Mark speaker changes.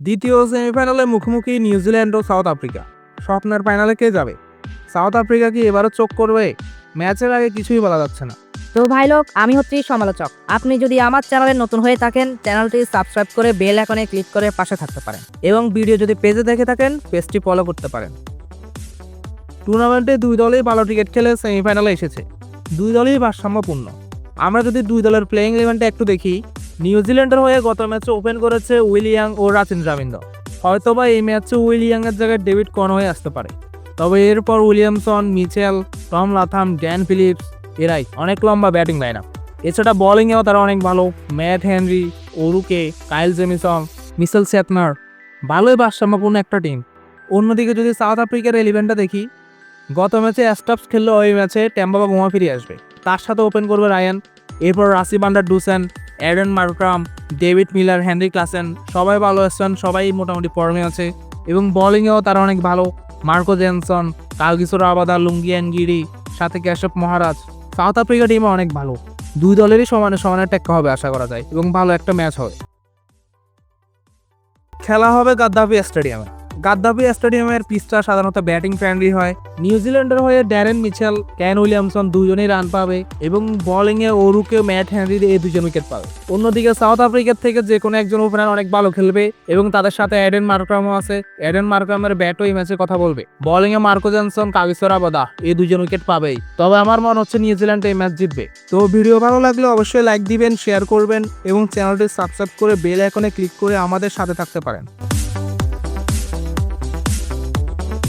Speaker 1: দ্বিতীয় সেমিফাইনালে মুখোমুখি নিউজিল্যান্ড ও সাউথ আফ্রিকা স্বপ্নের ফাইনালে কে যাবে? সাউথ আফ্রিকা কি এবারও চোখ করবে? ম্যাচের আগে কিছুই বলা যাচ্ছে না।
Speaker 2: তো ভাই লোক আমি হচ্ছি সমালোচক। আপনি যদি আমার চ্যানেলে নতুন হয়ে থাকেন চ্যানেলটি সাবস্ক্রাইব করে বেল আইকনে ক্লিক করে পাশে থাকতে পারেন। এবং ভিডিও যদি পেজে দেখে থাকেন পেজটি ফলো করতে পারেন।
Speaker 1: টুর্নামেন্টে দুই দলই ভালো ক্রিকেট খেলে সেমিফাইনালে এসেছে। দুই দলই ভারসাম্যপূর্ণ। আমরা যদি দুই দলের প্লেয়িং ইলেভেনটা একটু দেখি নিউজিল্যান্ডের হয়ে গত ম্যাচে ওপেন করেছে উইলিয়াং ও রাচিন রাবিন্দ্র হয়তোবা এই ম্যাচে উইলিয়াংয়ের জায়গায় ডেভিড কনওয়ে আসতে পারে। তবে এরপর Williamson, Mitchell, Tom Latham, Dan Phillips, এরাই অনেক লম্বা ব্যাটিং লাইন আপ এছাড়া বোলিংয়েও তারা অনেক ভালো। Matt Henry, O'Rourke, Kyle Jamieson, Mitchell Santner ভালোই ভারসাম্যপূর্ণ একটা টিম। অন্যদিকে যদি সাউথ আফ্রিকার এলিভেনটা দেখি, গত ম্যাচে অ্যাস্টাপস খেললে ওই ম্যাচে ট্যাম্বাবা বোমা ফিরে আসবে। তার সাথে ওপেন করবে রায়ান, এরপর Rassie van der Dussen Aiden Markram, David Miller, Heinrich Klaasen, সবাই ভালো আসছেন সবাই মোটামুটি ফর্মে আছে এবং বোলিংয়েও তারা অনেক ভালো। মার্কো জেনসন কালগিসোর আবাদা লুঙ্গিয়ান গিরি সাথে ক্যাশপ মহারাজ। সাউথ আফ্রিকা টিমে অনেক ভালো। দুই দলেরই সমানে সমানে টেক্কা হবে আশা করা যায় এবং ভালো একটা ম্যাচ হবে। খেলা হবে গাদ্দাফি স্টেডিয়ামে। গাদ্দাফি স্টেডিয়ামের পিচটা সাধারণত ব্যাটিং ফ্রেন্ডলি হয়। নিউজিল্যান্ডের হয়ে ড্যারেন মিচেল, ক্যান উইলিয়ামসন দুজনেই রান পাবে এবং বোলিংয়ে ওরুকে ম্যাট হ্যানরি এই দুজন উইকেট পাবে। অন্যদিকে সাউথ আফ্রিকার থেকে যে কোনো একজন ওপেনার অনেক ভালো খেলবে এবং তাদের সাথে অ্যাডেন মার্ক্রামও আছে। অ্যাডেন মার্ক্রামের ব্যাটও এই ম্যাচে কথা বলবে। বোলিংয়ে মার্কো জনসন কাগিসর আবাদা এই দুজন উইকেট পাবেই। তবে আমার মনে হচ্ছে নিউজিল্যান্ড এই ম্যাচ জিতবে। তো ভিডিও ভালো লাগলে অবশ্যই লাইক দিবেন, শেয়ার করবেন এবং চ্যানেলটি সাবস্ক্রাইব করে বেল আইকনে ক্লিক করে আমাদের সাথে থাকতে পারেন।